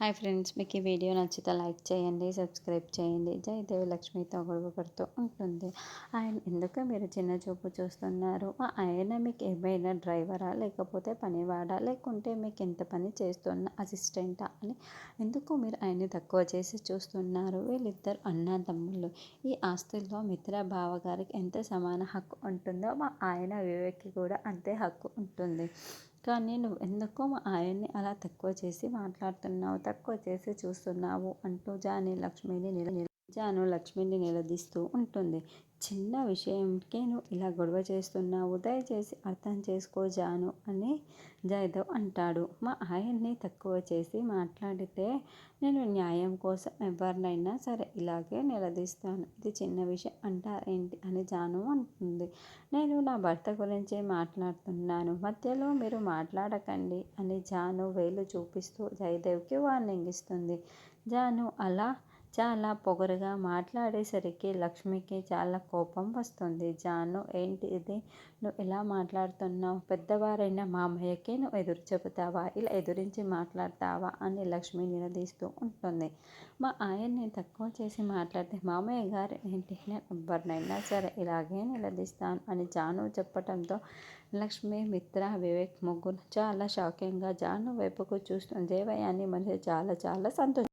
Hi friends మీకు ఈ video నచ్చితే లైక్ చేయండి సబ్స్క్రైబ్ చేయండి. జయదేవి లక్ష్మితో గొడవపడుతూ ఉంటుంది. ఆయన ఎందుకు మీరు చిన్న చూపు చూస్తున్నారు? ఆయన మీకు ఏమైనా డ్రైవరా లేకపోతే పనివాడా లేకుంటే మీకు ఎంత పని చేస్తున్న అసిస్టెంటా అని ఎందుకు మీరు ఆయన్ని తక్కువ చేసి చూస్తున్నారు? వీళ్ళిద్దరు అన్న తమ్ముళ్ళు ఈ ఆస్తుల్లో మిత్ర బావగారికి ఎంత సమాన హక్కు ఉంటుందో మా ఆయన వివేక్కి కూడా అంతే హక్కు ఉంటుంది. కానీ నువ్వు ఎందుకో మా ఆయన్ని అలా తక్కువ చేసి మాట్లాడుతున్నావు తక్కువ చేసి చూస్తున్నావు అంటూ జాని లక్ష్మిని నిల జాను లక్ష్మిని నిలదీస్తూ ఉంటుంది. చిన్న విషయంకే నువ్వు ఇలా గొడవ చేస్తున్నావు దయచేసి అర్థం చేసుకో జాను అని జయదేవ్ అంటాడు. మా ఆయన్ని తక్కువ చేసి మాట్లాడితే నేను న్యాయం కోసం ఎవరినైనా సరే ఇలాగే నిలదీస్తాను. ఇది చిన్న విషయం అంటారేంటి అని జాను అంటుంది. నేను నా భర్త గురించి మాట్లాడుతున్నాను. మధ్యలో మీరు మాట్లాడకండి అని జాను వేలు చూపిస్తూ జయదేవ్కి వార్నింగ్ ఇస్తుంది. జాను అలా చాలా పొగరుగా మాట్లాడేసరికి లక్ష్మికి చాలా కోపం వస్తుంది. జాను ఏంటి ఇది? నువ్వు ఎలా మాట్లాడుతున్నావు? పెద్దవారైన మామయ్యకి నువ్వు ఎదురు చెబుతావా? ఇలా ఎదురించి మాట్లాడతావా? అని లక్ష్మి నిలదీస్తూ ఉంటుంది. మా ఆయన్ని తక్కువ చేసి మాట్లాడితే మామయ్య గారు ఏంటి? నేను ఎవరినైనా సరే ఇలాగే నిలదీస్తాను అని జాను చెప్పడంతో లక్ష్మి మిత్ర వివేక్ ముగ్గురు చాలా షాకింగ్గా జాను వైపుకు చూస్తుంది దేవయాని మనిషి చాలా చాలా సంతోషం